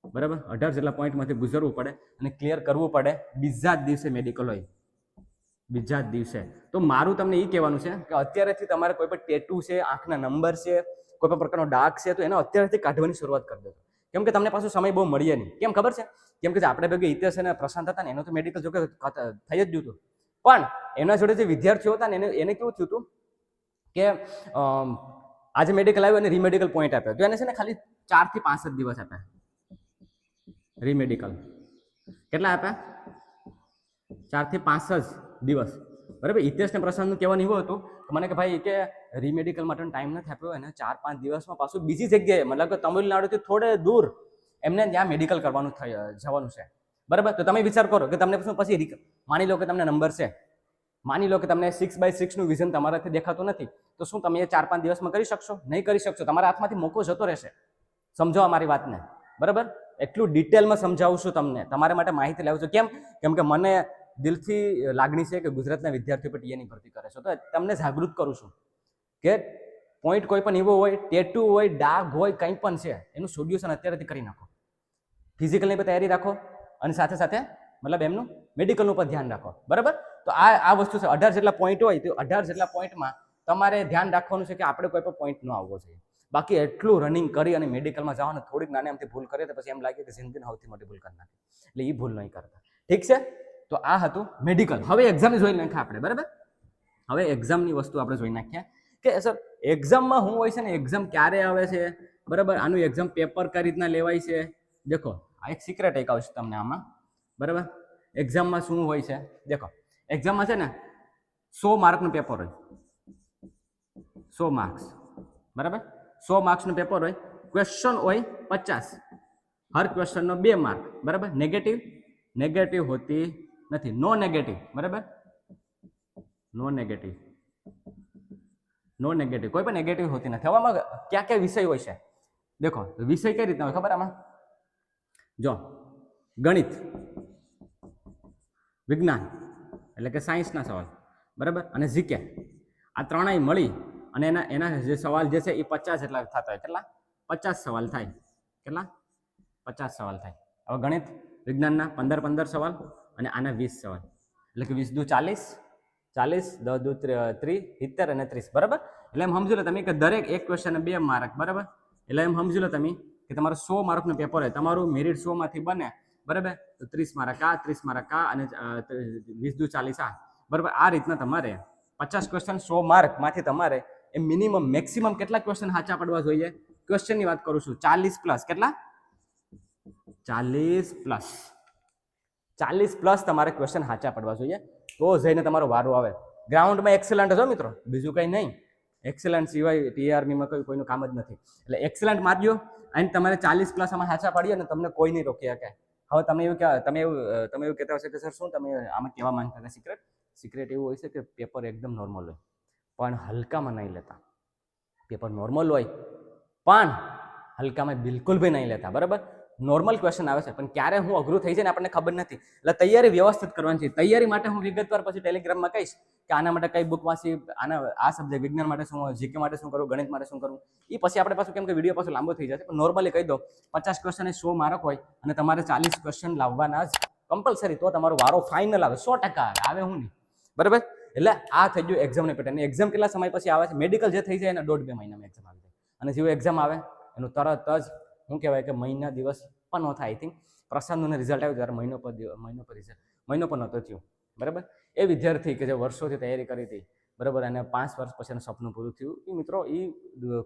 બરાબર? અઢાર જેટલા પોઈન્ટમાંથી ગુજરવું પડે અને ક્લિયર કરવું પડે. બીજા જ દિવસે મેડિકલ હોય. બીજા જ દિવસે. તો મારું તમને એ કહેવાનું છે કે અત્યારેથી તમારે કોઈ પણ ટેટુ છે, આંખના નંબર છે, કોઈ પણ પ્રકારનો ડાર્ક છે, તો એને અત્યારેથી કાઢવાની શરૂઆત કરી દેજો કેમ કે તમને પાછો સમય બહુ મળીએ નહીં. કેમ ખબર છે? કેમ કે આપણે ભેગી હિતેશ અને પ્રશાંત હતા ને, એનો તો મેડિકલ જો કે થઈ જ ગયું હતું. પણ એના જોડે જે વિદ્યાર્થીઓ હતા ને એને એને કેવું થયું હતું કે આજે મેડિકલ આવ્યું અને રીમેડિકલ પોઈન્ટ આપ્યો. તો એને છે ને ખાલી ચારથી પાંચ જ દિવસ આપ્યા. રીમેડિકલ કેટલા આપ્યા? ચારથી પાંચ જ દિવસ. બરાબર? હિતેશને પ્રશાંતનું કહેવાનું એવું હતું કે મને કે ભાઈ કે રીમેડિકલ માટે ટાઈમ નથી આપ્યો એને ચાર પાંચ દિવસમાં પાછું બીજી જગ્યાએ, મતલબ કે તમિલનાડુથી થોડે દૂર એમને ત્યાં મેડિકલ કરવાનું જવાનું છે. બરાબર? તો તમે વિચાર કરો કે તમને શું પછી માની લો કે તમને નંબર છે. માની લો કે તમને સિક્સ બાય સિક્સનું વિઝન તમારાથી દેખાતું નથી, તો શું તમે એ ચાર પાંચ દિવસમાં કરી શકશો? નહીં કરી શકશો. તમારા હાથમાંથી મોકો જતો રહેશે. સમજો અમારી વાતને. બરાબર? એટલું ડિટેલમાં સમજાવું છું તમને. તમારા માટે માહિતી લાવું છું. કેમ? કેમ કે મને દિલથી લાગણી છે કે ગુજરાતના વિદ્યાર્થીઓ પર ટીએની ભરતી કરે છે. તો તમને જાગૃત કરું છું કે પોઈન્ટ કોઈ પણ એવો હોય ટેટુ હોય, ડાઘ હોય, કંઈ પણ છે, એનું સોલ્યુશન અત્યારેથી કરી નાખો. ફિઝિકલની પણ તૈયારી રાખો. અને સાથે સાથે મતલબ એમનું મેડિકલનું પણ ધ્યાન રાખો. બરાબર? તો આ આ વસ્તુ છે. અઢાર જેટલા પોઈન્ટ હોય તો અઢાર જેટલા પોઈન્ટમાં તમારે ધ્યાન રાખવાનું છે કે આપણે કોઈ પણ પોઈન્ટ ન આવવો જોઈએ. બાકી એટલું રનિંગ કરી અને મેડિકલમાં જવાનું થોડીક નાની આમથી ભૂલ કરીએ તો પછી એમ લાગે કે જિંદગીને સૌથી મોટી ભૂલ કરી એટલે એ ભૂલ નહીં કરતા. ઠીક છે? તો આ હતું મેડિકલ હવે એક્ઝામ જોઈ નાખ્યા આપણે. બરાબર? હવે એક્ઝામની વસ્તુ આપણે જોઈ નાખ્યા. કે સર એક્ઝામમાં શું હોય છે ને? એક્ઝામ ક્યારે આવે છે? બરાબર? આનું એક્ઝામ પેપર કઈ રીતના લેવાય છે? દેખો આ એક સિક્રેટ એક આવશે તમને આમાં. બરાબર? એક્ઝામમાં શું હોય છે? દેખો. એક્ઝામમાં છે ને સો માર્કનું પેપર હોય. સો માર્ક્સ. બરાબર? સો માર્ક્સનું પેપર હોય. ક્વેશ્ચન હોય પચાસ. હર ક્વેશ્ચનનો બે માર્ક. બરાબર? નેગેટિવ નેગેટિવ હોતી નથી. નો નેગેટિવ બરાબર? નો નેગેટિવ નો નેગેટિવ કોઈ પણ નેગેટિવ હોતી નથી. હવે આમાં કયા કયા વિષય હોય છે? દેખો. વિષય કઈ રીતના હોય ખબર આમાં? જો, ગણિત, વિજ્ઞાન, એટલે કે સાયન્સના સવાલ, બરાબર? અને જીકે. આ ત્રણેય મળી અને એના એના જે સવાલ જે છે એ પચાસ જેટલા થતા હોય. કેટલા? પચાસ સવાલ થાય. કેટલા? પચાસ સવાલ થાય. હવે ગણિત, વિજ્ઞાનના પંદર પંદર સવાલ અને આના વીસ સવાલ. એટલે કે વીસ દુ ચાલીસ ચાલીસ, દસ દુ ત્રીસ સિત્તેર અને ત્રીસ. બરાબર? એટલે એમ સમજી લો તમે કે દરેક એક ક્વેશ્ચન બે માર્ક બરાબર? એટલે એમ સમજી લો તમે કે તમારું સો માર્કનું પેપર હોય, તમારું મેરિટ સો માંથી બને, બરાબર? તો ત્રીસ માર્ક આ, ત્રીસ માર્ક આ અને વીસ દુ ચાલીસ આ. બરાબર? આ રીતના તમારે પચાસ ક્વેશ્ચન સો માર્કમાંથી તમારે એ મિનિમમ મેક્સિમમ કેટલા ક્વેશ્ચન સાચા પડવા જોઈએ? ક્વેશ્ચનની વાત કરું છું, ચાલીસ પ્લસ કેટલા? ચાલીસ પ્લસ ચાલીસ પ્લસ તમારે ક્વેશ્ચન સાચા પડવા જોઈએ, તો જઈને તમારો વારો આવે. ગ્રાઉન્ડમાં એક્સેલન્ટ હશો મિત્રો? બીજું કંઈ નહીં. એક્સેલન્ટ સિવાય ટીઆરબીમાં કોઈ, કોઈનું કામ જ નથી. એટલે એક્સેલન્ટ મારજો અને તમારે ચાલીસ પ્લસ આમાં સાચા પાડીએ ને તમને કોઈ નહીં રોકી શકે. હવે તમે એવું કહેવા, તમે એવું તમે એવું કહેતા હશે કે, સર, શું તમે આમાં કહેવા માંગતા હતા? સિક્રેટ સિક્રેટ એવું હોય છે કે પેપર એકદમ નોર્મલ હોય. પણ હલકામાં નહીં લેતા. પેપર નોર્મલ હોય, પણ હલકામાં બિલકુલ બી નહીં લેતા. બરાબર? નોર્મલ ક્વેશ્ચન આવે છે, પણ ક્યારે હું અઘરું થઈ જાય ને આપણને ખબર નથી. એટલે તૈયારી વ્યવસ્થિત કરવાની છે. તૈયારી માટે હું વિગતવાર પછી ટેલિગ્રામમાં કહીશ કે આના માટે કઈ બુક વાંચી, આના, આ સબ્જેક્ટ વિજ્ઞાન માટે શું જીકે માટે શું કરવું, ગણિત માટે શું કરવું એ પછી આપણે પાછું કેમ કે વીડિયો પાછું લાંબો થઈ જશે. પણ નોર્મલી કહી દો પચાસ ક્વેશ્ચન એ સો માર્ક હોય અને તમારે ચાલીસ ક્વેશ્ચન લાવવાના જ કમ્પલસરી તો તમારો વારો ફાઇનલ આવે, સો ટકા આવે હું નહીં. બરાબર? એટલે આ થઈ ગયું એક્ઝામની પેટર્ન એક્ઝામ કેટલા સમય પછી આવે છે? મેડિકલ જે થઈ જાય એના દોઢ બે મહિનામાં એક્ઝામ આવી જાય. અને જેવું એક્ઝામ આવે, એનું તરત જ શું કહેવાય કે મહિના દિવસ પણ નહોતા આઈ થિંક પ્રશાંતનું રિઝલ્ટ આવ્યું ત્યારે મહિનો પર મહિનો પર રિઝલ્ટ મહિનો પણ નહોતો થયું. બરાબર? એ વિદ્યાર્થી કે જે વર્ષોથી તૈયારી કરી હતી, બરાબર? અને પાંચ વર્ષ પછી એનું સપનું પૂરું થયું. એ મિત્રો એ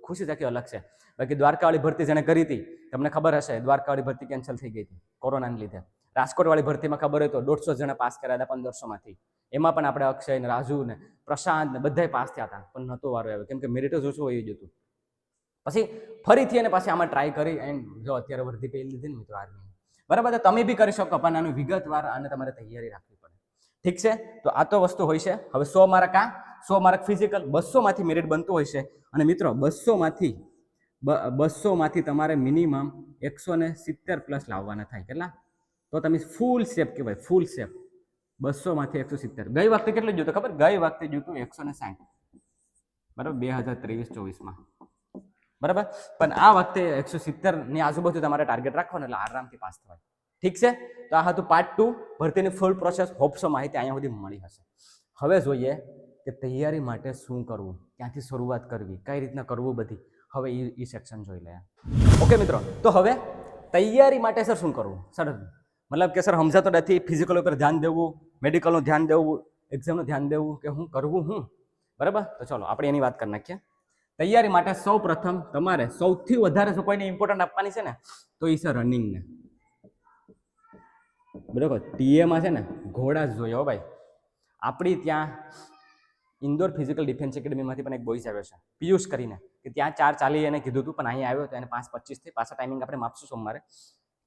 ખુશી થકી અલગ છે. બાકી દ્વારકાવાળી ભરતી જેણે કરી હતી, તમને ખબર હશે, દ્વારકાવાળી ભરતી કેન્સલ થઈ ગઈ હતી, કોરોનાને લીધે. રાજકોટવાળી ભરતીમાં ખબર હોય તો દોઢસો જણા પાસ કર્યા હતા પંદરસોમાંથી. એમાં પણ આપણે અક્ષય ને રાજુ ને પ્રશાંત ને બધાય પાસ થયા હતા, પણ નહોતો વારો આવ્યો. કેમ કે મેરિટ જ ઓછું હોય જ હતું. પછી ફરીથી અને પાછી આમાં ટ્રાય કરી એન્ડ જો અત્યારે વર્ધી પહેરી લીધી ને મિત્રો આર્મી બરાબર, તો તમે બી કરી શકો, પણ આનું વિગતવાર અને તમારે તૈયારી રાખવી પડે. ઠીક છે? તો આ તો વસ્તુ હોય છે. હવે સો માર્ક આ, સો માર્ક ફિઝિકલ બસોમાંથી મેરિટ બનતું હોય છે. અને મિત્રો બસોમાંથી બસોમાંથી તમારે મિનિમમ એકસો ને સિત્તેર પ્લસ લાવવાના થાય. કેટલા? તો તમે ફૂલ શેપ કહેવાય ફૂલ શેપ બસોમાંથી એકસો સિત્તેર. ગઈ વખતે કેટલું જોતું ખબર? ગઈ વખતે જોતું એકસો ને સાઠ બરાબર, બે હજાર ત્રેવીસ ચોવીસમાં. બરાબર? પણ આ વખતે એકસો સિત્તેરની આજુબાજુ તમારે ટાર્ગેટ રાખવાનું એટલે આરામથી પાસ થવાય. ઠીક છે? તો આ હતું પાર્ટ ટુ ભરતીની ફૂલ પ્રોસેસ હોપ્સો માહિતી અહીંયા સુધી મળી હશે. હવે જોઈએ કે તૈયારી માટે શું કરવું? ક્યાંથી શરૂઆત કરવી? કઈ રીતના કરવું બધી? હવે એ એ સેક્શન જોઈ લે. ઓકે મિત્રો, તો હવે તૈયારી માટે સર શું કરવું? સર મતલબ કે સર સમજાતો નથી. ફિઝિકલ ઉપર ધ્યાન દેવું મેડિકલનું ધ્યાન દેવું એક્ઝામનું ધ્યાન દેવું કે હું કરવું હું? બરાબર? તો ચલો, આપણે એની વાત કરી નાખીએ. તૈયારી માટે સૌ પ્રથમ તમારે સૌથી વધારે જો કોઈને ઇમ્પોર્ટન્ટ આપવાની છે ને, તો એ છે રનિંગને બરાબર? ટીએમાં છે ને, ઘોડા જ જોઈએ હો ભાઈ. આપણી ત્યાં ઇન્દોર ફિઝિકલ ડિફેન્સ એકેડમીમાંથી પણ એક બોઈસ આવ્યો છે, પિયુષ કરીને, કે ત્યાં ચાર ચાલી એને કીધું હતું, પણ અહીંયા આવ્યો તો એને પાંચ પચીસથી પાછા ટાઈમિંગ આપણે માપશું સોમવારે.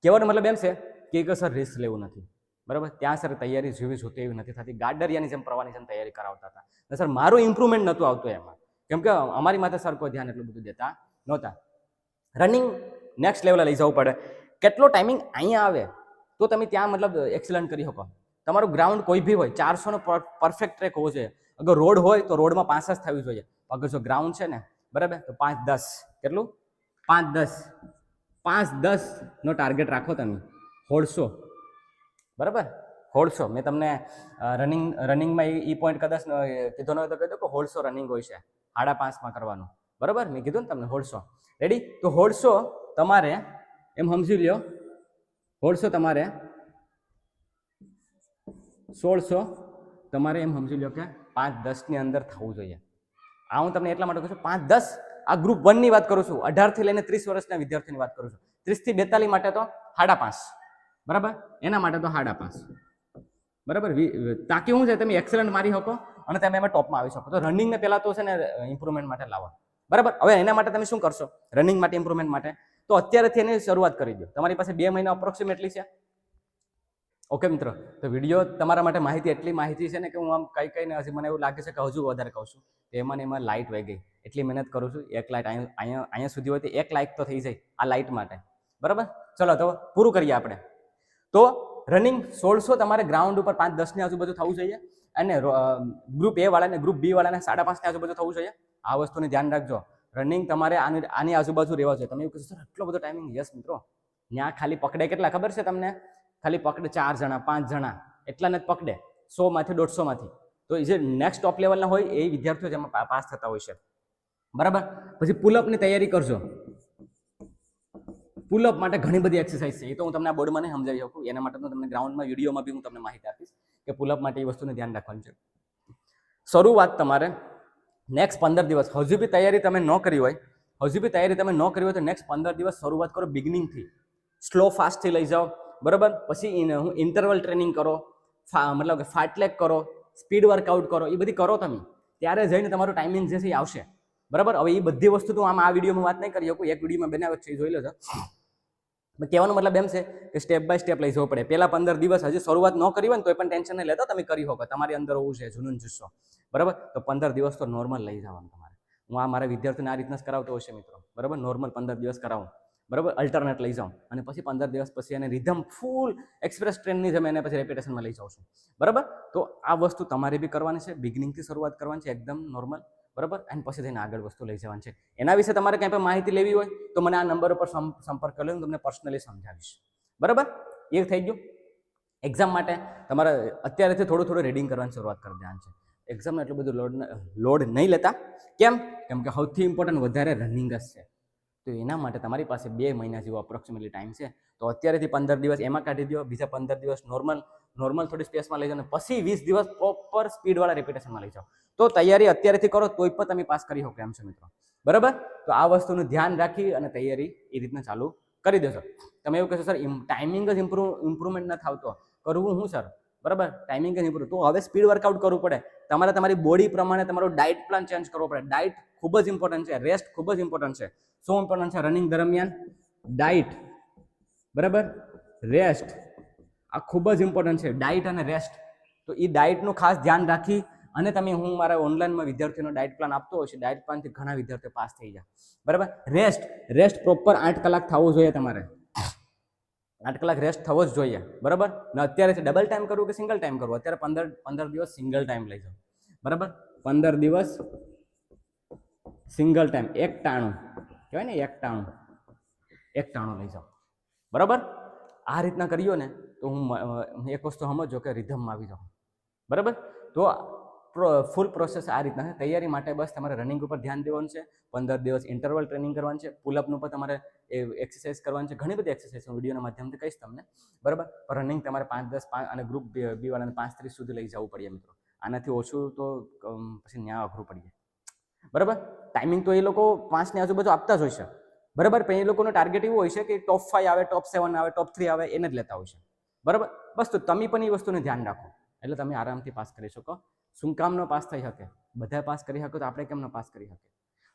કહેવાનો મતલબ એમ છે કે એક સર રિસ્ક લેવું નથી. બરાબર? ત્યાં સર તૈયારી જેવી જોતી એવી નથી થતી. ગાડરિયાની જેમ પ્રવાહની જેમ તૈયારી કરાવતા હતા. સર મારું ઇમ્પ્રુવમેન્ટ નહોતું આવતું એમાં. કેમ કે અમારી માથે સર ધ્યાન એટલું બધું દેતા નહોતા. રનિંગ નેક્સ્ટ લેવલે લઈ જવું પડે. કેટલો ટાઈમિંગ અહીંયા આવે, તો તમે ત્યાં મતલબ એક્સલન્ટ કરી શકો. તમારું ગ્રાઉન્ડ કોઈ બી હોય, ચારસોનો પરફેક્ટ ટ્રેક હોવો જોઈએ. અગર રોડ હોય, તો રોડમાં પાંચ જ થવી જોઈએ. અગર જો ગ્રાઉન્ડ છે ને, બરાબર? તો પાંચ દસ. કેટલું? પાંચ દસ. પાંચ દસનો ટાર્ગેટ રાખો તમે. હોળસો. બરાબર? હોળસો. મેં તમને રનિંગ રનિંગમાં એ પોઈન્ટ કદાચ કીધો ન હોય તો કહી દો કે હોળસો રનિંગ હોય છે. સાડા પાંચમાં કરવાનું. બરાબર? મેં કીધું ને તમને હોળસો રેડી તો હોળસો તમારે, એમ સમજી લ્યો. હોળસો તમારે સોળસો તમારે એમ સમજી લો કે પાંચ દસની અંદર થવું જોઈએ. આ હું તમને એટલા માટે કહું છું, પાંચ દસ આ ગ્રુપ વનની વાત કરું છું, અઢારથી લઈને ત્રીસ વર્ષના વિદ્યાર્થીની વાત કરું છું. ત્રીસથી બેતાલીસ માટે તો હાડા પાંચ. બરાબર? એના માટે તો હાડા પાંચ. બરાબર? તાકી શું છે તમે એક્સલન્ટ મારી શકો. અને તમે એમાં ટોપમાં આવી શકો. તો રનિંગને પહેલાં તો છે ને ઇમ્પ્રુવમેન્ટ માટે લાવવા બરાબર? હવે એના માટે તમે શું કરશો? રનિંગ માટે ઇમ્પ્રુવમેન્ટ માટે. તો અત્યારેથી એની શરૂઆત કરી દો. તમારી પાસે બે મહિના અપ્રોક્સિમેટલી છે. ઓકે મિત્રો? તો વીડિયો તમારા માટે માહિતી, એટલી માહિતી છે ને કે હું આમ કઈ કઈને હજી મને એવું લાગે છે કે હજુ વધારે કહું છું. તો એમાં એમાં લાઇટ વહી ગઈ. એટલી મહેનત કરું છું. એક લાઇટ અહીંયા અહીંયા સુધી હોય તો એક લાઇટ તો થઈ જાય આ લાઇટ માટે. બરાબર? ચલો, તો પૂરું કરીએ આપણે. તો રનિંગ સોળસો તમારે ગ્રાઉન્ડ ઉપર પાંચ દસની આજુબાજુ થવું જોઈએ. અને ગ્રુપ એ વાળાને ગ્રુપ બી વાળાને સાડા પાંચની આજુબાજુ થવું જોઈએ. આ વસ્તુને ધ્યાન રાખજો. રનિંગ તમારે આની આની આજુબાજુ રહેવા જોઈએ. તમે એવું કહેશો, સર, આટલો બધો ટાઈમિંગ યસ મિત્રો. ત્યાં ખાલી પકડે કેટલા? ખબર છે તમને? ખાલી પકડે ચાર જણા, પાંચ જણા. એટલાને જ પકડે. સોમાંથી, દોઢસોમાંથી. તો જે નેક્સ્ટ ટોપ લેવલના હોય, એ વિદ્યાર્થીઓ જેમાં પાસ થતા હોય છે. બરાબર? પછી પુલઅપની તૈયારી કરજો. પુલઅપ માટે ઘણી બધી એક્સરસાઇઝ છે. એ તો હું તમને આ બોર્ડમાં નહીં સમજાવી શકું. એના માટે તો તમને ગ્રાઉન્ડમાં વિડીયોમાં બી હું તમને માહિતી આપીશ. કે પુલઅપ માટે એ વસ્તુને ધ્યાન રાખવાનું છે. શરૂઆત તમારે નેક્સ્ટ પંદર દિવસ, હજુ બી તૈયારી તમે ન કરી હોય, હજુ બી તૈયારી તમે ન કરી હોય તો નેક્સ્ટ પંદર દિવસ શરૂઆત કરો બિગનિંગથી સ્લો ફાસ્ટથી લઈ જાઓ, બરાબર? પછી હું ઇન્ટરવલ ટ્રેનિંગ કરો મતલબ કે ફાટલેક કરો સ્પીડ વર્કઆઉટ કરો, એ બધી કરો તમે. ત્યારે જઈને તમારું ટાઈમિંગ જે છે એ આવશે. બરાબર? હવે એ બધી વસ્તુ તો આમ આ વિડીયોમાં વાત નહીં કરી શકું, એક વિડીયોમાં બનાવ્યો છે, એ જોઈ લેજો. કહેવાનો મતલબ એમ છે કે સ્ટેપ બાય સ્ટેપ લઈ જવું પડે. પહેલાં પંદર દિવસ હજી શરૂઆત ન કરી હોય ને તો પણ ટેન્શન નહીં લેતા, તમે કરી શકો. તમારી અંદર હોવું છે જૂનું જુસ્સો. બરાબર? તો પંદર દિવસ તો નોર્મલ લઈ જવાનું તમારે. હું આ મારા વિદ્યાર્થીને આ રીતના જ કરાવતો હોય છે મિત્રો. બરાબર? નોર્મલ પંદર દિવસ કરાવું. બરાબર? અલ્ટરનેટ લઈ જાઉં. અને પછી પંદર દિવસ પછી એને રિધમ ફૂલ એક્સપ્રેસ ટ્રેનની જેમ એને પછી રેપિટેશનમાં લઈ જાઉં છું. બરાબર? તો આ વસ્તુ તમારે બી કરવાની છે. બિગનિંગથી શરૂઆત કરવાની છે. એકદમ નોર્મલ બરાબર? અને પછી થઈને આગળ વસ્તુ લઈ જવાની છે. એના વિશે તમારે કંઈ પણ માહિતી લેવી હોય, તો મને આ નંબર ઉપર સંપર્ક કરી હું તમને પર્સનલી સમજાવીશ. બરાબર? એ થઈ ગયું. એક્ઝામ માટે તમારે અત્યારેથી થોડું થોડું રીડિંગ કરવાની શરૂઆત કરી દેવાની છે. એક્ઝામમાં એટલું બધું લોડ લોડ નહીં લેતા. કેમ? કેમ કે સૌથી ઇમ્પોર્ટન્ટ વધારે રનિંગ જ છે. તો એના માટે તમારી પાસે બે મહિના જેવો અપ્રોક્સિમેટલી ટાઈમ છે. તો અત્યારેથી પંદર દિવસ એમાં કાઢી દો બીજા પંદર દિવસ નોર્મલ નોર્મલ થોડી સ્પેસમાં લઈ જાઓ અને પછી વીસ દિવસ પ્રોપર સ્પીડવાળા રેપિટેશનમાં લઈ જાઓ. તો તૈયારી અત્યારેથી કરો, તોય પણ તમે પાસ કરી શકો એમ છો મિત્રો. બરાબર? તો આ વસ્તુનું ધ્યાન રાખી અને તૈયારી એ રીતના ચાલુ કરી દેશો તમે એવું કહેશો, સર ટાઈમિંગ જ ઇમ્પ્રુવ ઇમ્પ્રુવમેન્ટ ન આવતો કરવું હું, સર? બરાબર? ટાઈમિંગ જ ઇમ્પ્રુવ તો હવે સ્પીડ વર્કઆઉટ કરવું પડે. તમારે તમારી બોડી પ્રમાણે તમારો ડાયટ પ્લાન ચેન્જ કરવો પડે. ડાયટ ખૂબ જ ઇમ્પોર્ટન્ટ છે. રેસ્ટ ખૂબ જ ઇમ્પોર્ટન્ટ છે. શું ઇમ્પોર્ટન્ટ છે? રનિંગ દરમિયાન ડાયટ બરાબર? રેસ્ટ આ ખૂબ જ ઇમ્પોર્ટન્ટ છે ડાયટ અને રેસ્ટ તો એ ડાયટનું ખાસ ધ્યાન રાખી અને તમે, હું મારા ઓનલાઈનમાં વિદ્યાર્થીઓનો ડાયટ પ્લાન આપતો હોય છે ડાયટ પ્લાનથી ઘણા વિદ્યાર્થીઓ પાસ થઈ જાય. બરાબર? રેસ્ટ રેસ્ટ પ્રોપર આઠ કલાક થવો જોઈએ તમારે. આઠ કલાક રેસ્ટ થવો જ જોઈએ. બરાબર? ને અત્યારે ડબલ ટાઈમ કરવું કે સિંગલ ટાઈમ કરવું? અત્યારે પંદર પંદર દિવસ સિંગલ ટાઈમ લઈ જાઓ. બરાબર? પંદર દિવસ સિંગલ ટાઈમ એક ટાણું. કહેવાય ને, એક ટાણું. એક ટાણું લઈ જાઓ. બરાબર? આ રીતના કર્યો ને તો હું એક વસ્તુ સમજો કે રિધમમાં આવી જાઉં. બરાબર? તો ફૂલ પ્રોસેસ આ રીતના તૈયારી માટે બસ તમારે રનિંગ ઉપર ધ્યાન દેવાનું છે. પંદર દિવસ ઇન્ટરવલ ટ્રેનિંગ કરવાનું છે. પુલઅપનું પણ તમારે એ એક્સરસાઇઝ કરવાની છે. ઘણી બધી એક્સરસાઇઝ હું વિડીયોના માધ્યમથી કહીશ તમને. બરાબર? રનિંગ તમારે પાંચ, દસ, પાંચ અને ગ્રુપ બી વાળાને પાંચ, ત્રીસ સુધી લઈ જવું પડે મિત્રો. આનાથી ઓછું તો પછી ન્યા અઘરું પડી જાય. બરાબર? ટાઈમિંગ તો એ લોકો પાંચની આજુબાજુ આપતા જ હોય છે. બરાબર? પણ એ લોકોનો ટાર્ગેટ એવું હોય છે કે ટોપ ફાઈવ આવે ટોપ સેવન આવે ટોપ થ્રી આવે, એને જ લેતા હોય છે. બરાબર? બસ તો તમે પણ એ વસ્તુને ધ્યાન રાખો. એટલે તમે આરામથી પાસ કરી શકો. શું કામનો પાસ થઈ શકે? બધા પાસ કરી શકો તો આપણે કેમ ન પાસ કરી શકીએ?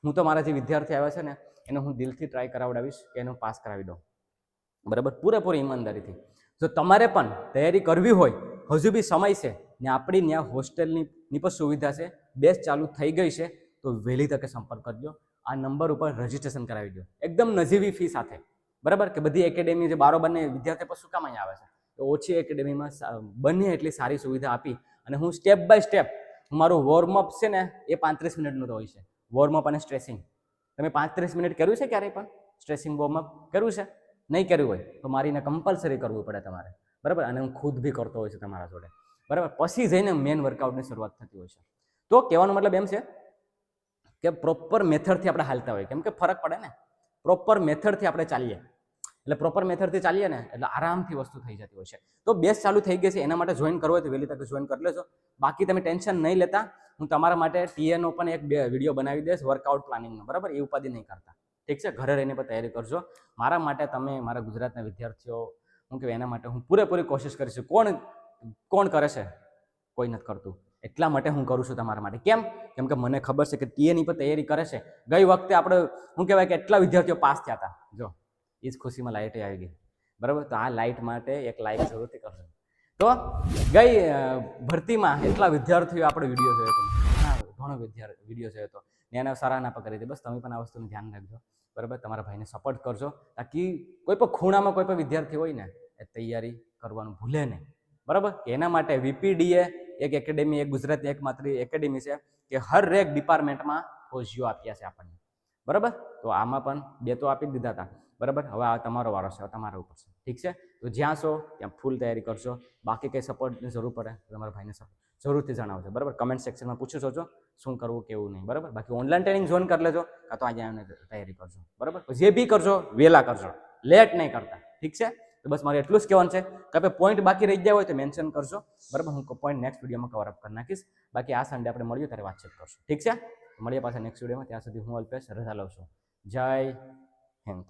હું તો મારા જે વિદ્યાર્થી આવ્યા છે ને, એને હું દિલથી ટ્રાય કરાવડાવીશ કે એનો પાસ કરાવી દઉં. બરાબર? પૂરેપૂરી ઈમાનદારીથી. જો તમારે પણ તૈયારી કરવી હોય, હજુ બી સમય છે ને આપણી ત્યાં હોસ્ટેલની પણ સુવિધા છે, બેસ ચાલુ થઈ ગઈ છે, તો વહેલી તકે સંપર્ક કરજો. આ નંબર ઉપર રજીસ્ટ્રેશન કરાવી દો. એકદમ નજીવી ફી સાથે. બરાબર? કે બધી એકેડેમી જે બારોબારને વિદ્યાર્થી પર શું કામ અહીંયા આવે છે? તો ઓછી એકેડેમીમાં બને એટલી સારી સુવિધા આપી અને હું સ્ટેપ બાય સ્ટેપ મારું વોર્મઅપ છે ને, એ પાંત્રીસ મિનિટનું તો હોય છે. વોર્મઅપ અને સ્ટ્રેસિંગ તમે પાંત્રીસ મિનિટ કર્યું છે ક્યારેય પણ? સ્ટ્રેસિંગ વોર્મઅપ કર્યું છે? નહીં કર્યું હોય, તો મારીને કમ્પલસરી કરવું પડે તમારે. બરાબર? અને હું ખુદ બી કરતો હોય છે તમારા જોડે. બરાબર? પછી જઈને મેન વર્કઆઉટની શરૂઆત થતી હોય છે. તો કહેવાનો મતલબ એમ છે કે પ્રોપર મેથડથી આપણે હાલતા હોય કેમ કે ફરક પડે ને? પ્રોપર મેથડથી આપણે ચાલીએ. એટલે પ્રોપર મેથડથી ચાલીએ ને, એટલે આરામથી વસ્તુ થઈ જતી હોય છે. તો બેસ ચાલુ થઈ ગઈ છે, એના માટે જોઈન કરવો હોય તો વહેલી તકે જોઈન કરી લેજો. બાકી તમે ટેન્શન નહીં લેતા, હું તમારા માટે ટીએનો પણ એક બે વીડિયો બનાવી દઈશ વર્કઆઉટ પ્લાનિંગનો બરાબર? એ ઉપાધિ નહીં કરતા. ઠીક છે? ઘરે રહીને પણ તૈયારી કરજો. મારા માટે તમે, મારા ગુજરાતના વિદ્યાર્થીઓ, હું કહેવાય એના માટે હું પૂરેપૂરી કોશિશ કરીશ કોણ કોણ કરે છે? કોઈ નથી કરતું. એટલા માટે હું કરું છું તમારા માટે. કેમ? કેમ કે મને ખબર છે કે ટીએની પર તૈયારી કરે છે. ગઈ વખતે આપણે શું કહેવાય કે એટલા વિદ્યાર્થીઓ પાસ થયા હતા. જો એ જ ખુશીમાં લાઇટ આવી ગઈ. બરાબર? તો આ લાઇટ માટે એક લાઇક જરૂરથી કરશો. તો ગઈ ભરતીમાં એટલા વિદ્યાર્થીઓ આપણે વીડિયો જોયો હતો. ઘણા વિદ્યાર્થી વીડિયો જોયો હતો. ને એને સરાહના પણ કરી હતી. બસ તમે પણ આ વસ્તુનું ધ્યાન રાખજો. બરાબર? તમારા ભાઈને સપોર્ટ કરજો. તાકી કોઈ પણ ખૂણામાં કોઈ પણ વિદ્યાર્થી હોય ને, એ તૈયારી કરવાનું ભૂલે નહીં. બરાબર? એના માટે વીપીડીએ એક એકેડેમી એક ગુજરાતની એકમાત્ર એકેડેમી છે કે હર એક ડિપાર્ટમેન્ટમાં ફોજીઓ આપ્યા છે આપણને. બરાબર? તો આમાં પણ બે તો આપી દીધા હતા. બરાબર? હવે આ તમારો વારો છે તમારા ઉપર છે. ઠીક છે? તો જ્યાં છો, ત્યાં ફૂલ તૈયારી કરશો બાકી કંઈ સપોર્ટની જરૂર પડે તમારા ભાઈને સપોર્ટ જરૂરથી જણાવજો. બરાબર? કમેન્ટ સેક્શનમાં પૂછી જોજો, શું કરવું, કેવું નહીં. બરાબર? બાકી ઓનલાઈન ટ્રેનિંગ જોઈન કરી લેજો, કાં તો આજે આવીને તૈયારી કરજો. બરાબર? જે બી કરજો વહેલા કરજો. લેટ નહીં કરતા. ઠીક છે? તો બસ મારે એટલું જ કહેવાનું છે કે આપણે પોઈન્ટ બાકી રહી ગયા હોય તો મેન્શન કરજો. બરાબર? હું પોઈન્ટ નેક્સ્ટ વિડીયોમાં કવર અપ કરી નાખીશ. બાકી આ સન્ડે આપણે મળીએ ત્યારે વાતચીત કરશું. ઠીક છે? મળીએ પાછા નેક્સ્ટ વિડીયોમાં ત્યાં સુધી હું અલ્પેશ, રજા લઉં છું. જય હિન્દ.